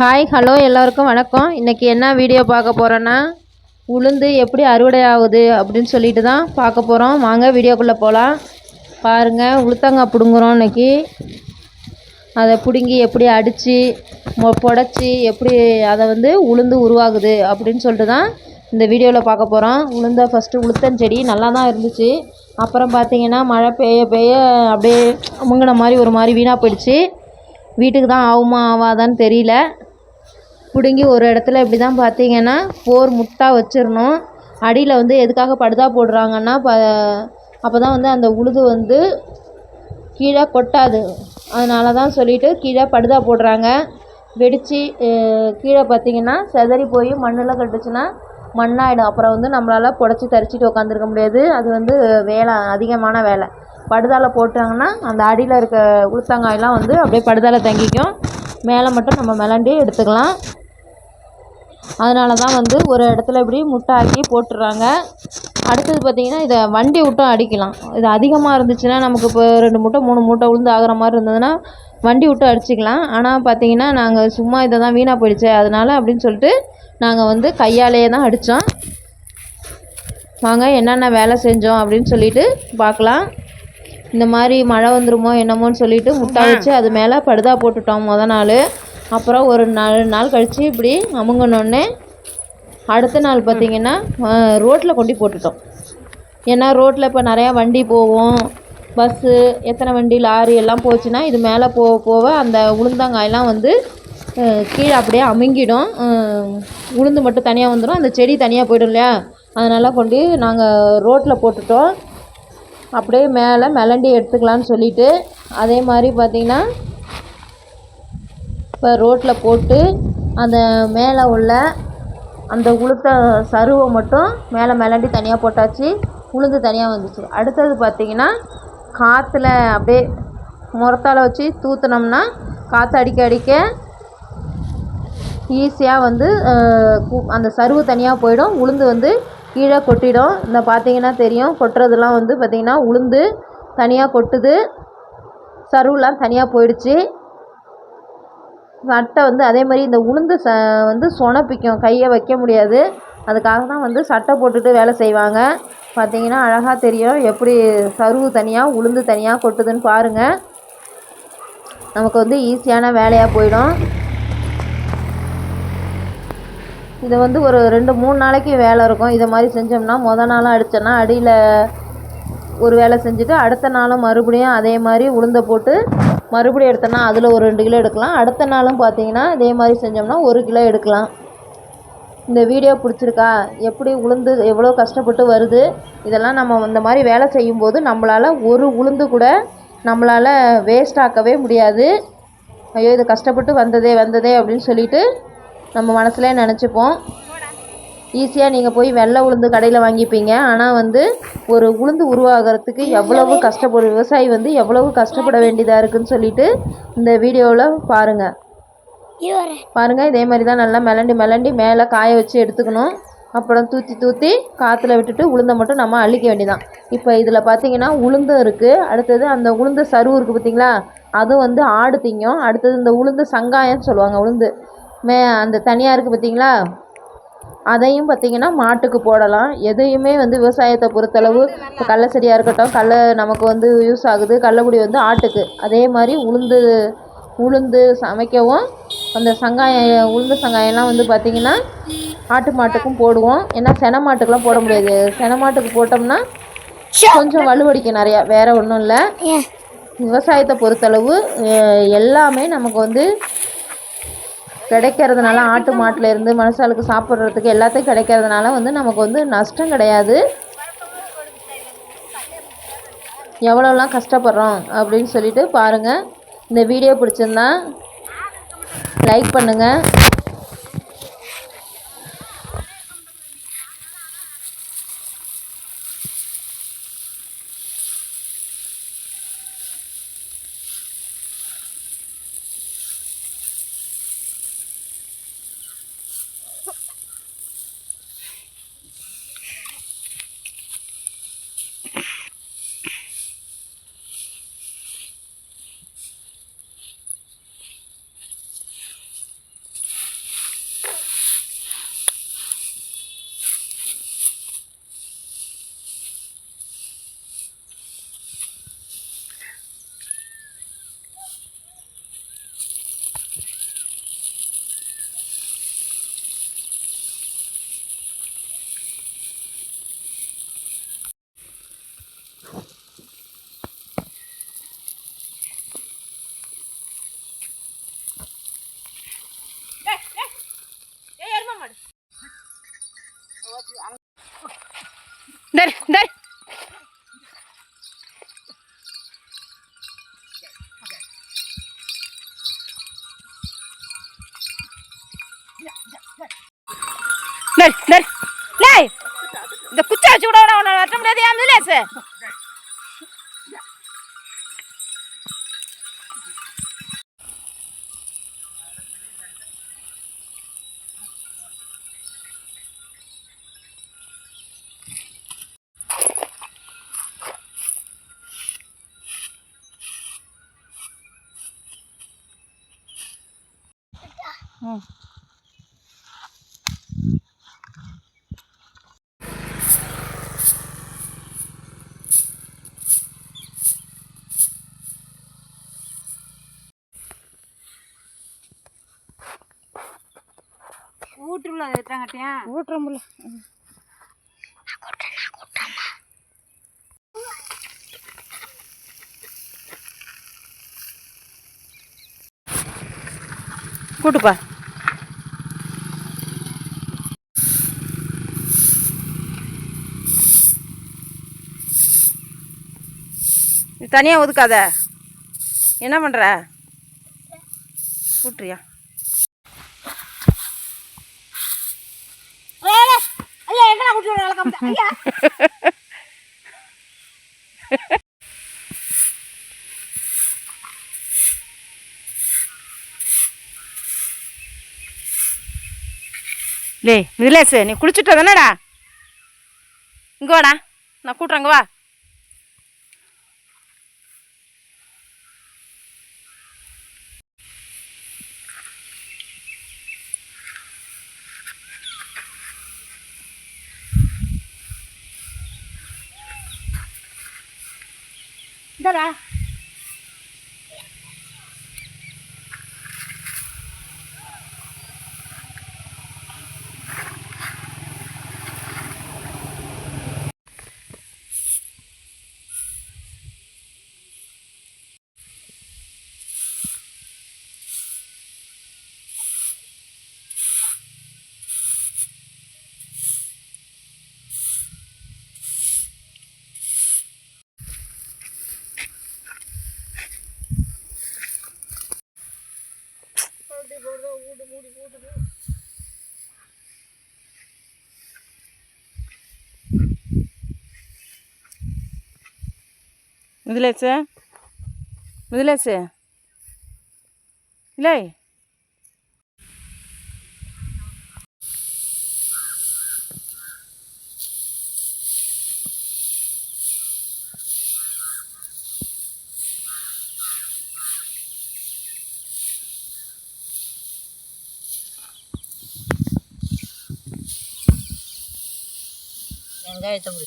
Hi hello எல்லோருக்கும் வணக்கம். இன்றைக்கி என்ன வீடியோ பார்க்க போகிறோன்னா உளுந்து எப்படி அறுவடை ஆகுது அப்படின்னு சொல்லிட்டு தான் பார்க்க போகிறோம் வாங்க வீடியோக்குள்ளே போகலாம் பாருங்கள் உளுத்தங்காய் பிடுங்குறோம் இன்றைக்கி அதை பிடுங்கி எப்படி அடித்து மொ புடச்சி எப்படி அதை வந்து உளுந்து உருவாகுது அப்படின்னு சொல்லிட்டு தான் இந்த வீடியோவில் பார்க்க போகிறோம் உளுந்த ஃபஸ்ட்டு உளுத்தஞ்செடி நல்லா தான் இருந்துச்சு. அப்புறம் பார்த்தீங்கன்னா மழை பெய்ய பெய்ய அப்படியே முங்கின மாதிரி ஒரு மாதிரி வீணாக போயிடுச்சு. வீட்டுக்கு தான் ஆகுமா ஆகாதான்னு தெரியல. பிடுங்கி ஒரு இடத்துல இப்படி தான் பார்த்தீங்கன்னா போர் முட்டாக வச்சிடணும். அடியில் வந்து எதுக்காக படுதா போடுறாங்கன்னா ப அப்போ தான் வந்து அந்த உழுது வந்து கீழே கொட்டாது. அதனால தான் சொல்லிட்டு கீழே படுதா போடுறாங்க. வெடித்து கீழே பார்த்தீங்கன்னா சிதறி போய் மண்ணில் கட்டுச்சுன்னா மண்ணாயிடும். அப்புறம் வந்து நம்மளால் புடச்சி தரிச்சிட்டு உட்காந்துருக்க முடியாது. அது வந்து வேலை அதிகமான வேலை. படுதாவில் போட்டாங்கன்னா அந்த அடியில் இருக்க உளுத்தங்காயெல்லாம் வந்து அப்படியே படுதாவில் தங்கிக்கும். மேலே மட்டும் நம்ம மிளண்டி எடுத்துக்கலாம். அதனால தான் வந்து ஒரு இடத்துல இப்படி முட்டாக்கி போட்டுடுறாங்க அடுத்தது பார்த்திங்கன்னா இதை வண்டி விட்டும் அடிக்கலாம். இது அதிகமாக இருந்துச்சுன்னா நமக்கு இப்போ ரெண்டு மூட்டை மூணு மூட்டை உளுந்து ஆகிற மாதிரி இருந்ததுன்னா வண்டி விட்டு அடிச்சிக்கலாம். ஆனால் பார்த்தீங்கன்னா நாங்கள் சும்மா இதை தான் வீணாக போயிடுச்சே அதனால் அப்படின்னு சொல்லிட்டு நாங்கள் வந்து கையாலேயே தான் அடித்தோம் வாங்க என்னென்ன வேலை செஞ்சோம் அப்படின்னு சொல்லிட்டு பார்க்கலாம். இந்த மாதிரி மழை வந்துருமோ என்னமோன்னு சொல்லிட்டு முட்டை வச்சு அது மேலே படுதா போட்டுட்டோம் முத நாள். அப்புறம் ஒரு நாலு நாள் கழித்து இப்படி அமுங்கினோடனே அடுத்த நாள் பார்த்திங்கன்னா ரோட்டில் கொண்டு போட்டுட்டோம். ஏன்னா ரோட்டில் இப்போ நிறையா வண்டி போகும் பஸ்ஸு எத்தனை வண்டி லாரி எல்லாம் போச்சுன்னா இது மேலே போக போக அந்த உளுந்தங்காயெல்லாம் வந்து கீழே அப்படியே அமுங்கிடும். உளுந்து மட்டும் தனியாக வந்துடும் அந்த செடி தனியாக போயிடும் இல்லையா? அதனால் கொண்டு நாங்கள் ரோட்டில் போட்டுட்டோம். அப்படியே மேலே மிளண்டி எடுத்துக்கலான்னு சொல்லிட்டு அதே மாதிரி பார்த்திங்கன்னா இப்போ ரோட்டில் போட்டு அந்த மேலே உள்ள அந்த உளுத்த சருவை மட்டும் மேலே மிளண்டி தனியாக போட்டாச்சு உளுந்து தனியாக வந்துச்சு. அடுத்தது பார்த்திங்கன்னா காற்றுல அப்படியே முரத்தால் வச்சு தூத்துனோம்னா காற்று அடிக்க அடிக்க ஈஸியாக வந்து அந்த சருவு தனியாக போயிடும் உளுந்து வந்து கீழே கொட்டிடும். இந்த பார்த்தீங்கன்னா தெரியும். கொட்டுறதுலாம் வந்து பார்த்திங்கன்னா உளுந்து தனியாக கொட்டுது. சருவுலாம் தனியாக போயிடுச்சு. சட்டை வந்து அதே மாதிரி இந்த உளுந்து ச வந்து சொனப்பிக்கும். கையை வைக்க முடியாது. அதுக்காக தான் வந்து சட்டை போட்டுட்டு வேலை செய்வாங்க. பார்த்தீங்கன்னா அழகாக தெரியும். எப்படி சருவு தனியாக உளுந்து தனியாக கொட்டுதுன்னு பாருங்கள் நமக்கு வந்து ஈஸியான வேலையாக போயிடும். இது வந்து ஒரு ரெண்டு மூணு நாளைக்கு வேலை இருக்கும். இதை மாதிரி செஞ்சோம்னா முத நாளும் அடித்தோன்னா அடியில் ஒரு வேலை செஞ்சுட்டு அடுத்த நாளும் மறுபடியும் அதே மாதிரி உளுந்தை போட்டு மறுபடியும் எடுத்தோன்னா அதில் ஒரு ரெண்டு கிலோ எடுக்கலாம். அடுத்த நாளும் பார்த்தீங்கன்னா இதே மாதிரி செஞ்சோம்னா ஒரு கிலோ எடுக்கலாம். இந்த வீடியோ பிடிச்சிருக்கா? எப்படி உளுந்து எவ்வளோ கஷ்டப்பட்டு வருது? இதெல்லாம் நம்ம இந்த மாதிரி வேலை செய்யும்போது நம்மளால் ஒரு உளுந்து கூட நம்மளால் வேஸ்ட் ஆக்கவே முடியாது. ஐயோ இது கஷ்டப்பட்டு வந்ததே வந்ததே அப்படின்னு சொல்லிட்டு நம்ம மனசுலே நினச்சிப்போம். ஈஸியாக நீங்கள் போய் வெள்ளை உளுந்து கடையில் வாங்கிப்பீங்க. ஆனால் வந்து ஒரு உளுந்து உருவாகிறதுக்கு எவ்வளவு கஷ்டப்படும் விவசாயி வந்து எவ்வளவு கஷ்டப்பட வேண்டியதாக இருக்குன்னு சொல்லிட்டு இந்த வீடியோவில் பாருங்கள் பாருங்கள் இதே மாதிரி தான் நல்லா மிளண்டி மிளண்டி மேலே காய வச்சு எடுத்துக்கணும். அப்புறம் தூத்தி தூத்தி காற்றுல விட்டுட்டு உளுந்தை மட்டும் நம்ம அள்ளிக்க வேண்டியதான் இப்போ இதில் பார்த்தீங்கன்னா உளுந்தும் இருக்குது அடுத்தது அந்த உளுந்து சருவு இருக்குது பார்த்தீங்களா அதுவும் வந்து ஆடு திங்கும். அடுத்தது இந்த உளுந்து சங்காயம்னு சொல்லுவாங்க உளுந்து. மே அந்த தனியாக இருக்குது பார்த்தீங்களா அதையும் பார்த்தீங்கன்னா மாட்டுக்கு போடலாம். எதையுமே வந்து விவசாயத்தை பொறுத்தளவு இப்போ கடல செடியாக இருக்கட்டும் கடல நமக்கு வந்து யூஸ் ஆகுது. கடலக்குடி வந்து ஆட்டுக்கு. அதே மாதிரி உளுந்து உளுந்து சமைக்கவும் அந்த சங்காயம் உளுந்து சங்காயம்லாம் வந்து பார்த்திங்கன்னா ஆட்டு மாட்டுக்கும் போடுவோம். ஏன்னா சென மாட்டுக்கெலாம் போட முடியாது. சென மாட்டுக்கு போட்டோம்னா கொஞ்சம் வலுவடிக்கும் நிறையா. வேறு ஒன்றும் இல்லை. விவசாயத்தை பொறுத்தளவு எல்லாமே நமக்கு வந்து கிடைக்கிறதுனால ஆட்டு மாட்டில் இருந்து மனுஷாளுக்கு சாப்பிட்றதுக்கு எல்லாத்தையும் கிடைக்கிறதுனால வந்து நமக்கு வந்து நஷ்டம் கிடையாது. எவ்வளோலாம் கஷ்டப்படுறோம் அப்படின்னு சொல்லிட்டு பாருங்கள் இந்த வீடியோ பிடிச்சிருந்தா லைக் பண்ணுங்கள் டேய் டேய் டேய் இந்த குச்சை வச்சு கூட உன்னை வெட்ட முடியாது ஏன் மிதிலேசு ம் ஊட்டுல ஏற்றாங்கட்டியா ஊட்டுறோம்ல கூட்டுப்பா நீ தனியாக ஒதுக்காத. என்ன பண்ணுற கூட்டுறியா ஐயா எங்கடா கூட்டி வர டேய் மிதிலேசு நீ குளிச்சுட்டு தானடா? இங்கே வாடா நான் கூட்டுறேங்க வா. இங்க வா இந்தடா மிதிலேசு மிதிலேசு இல்லை வெங்காயத்தை முடி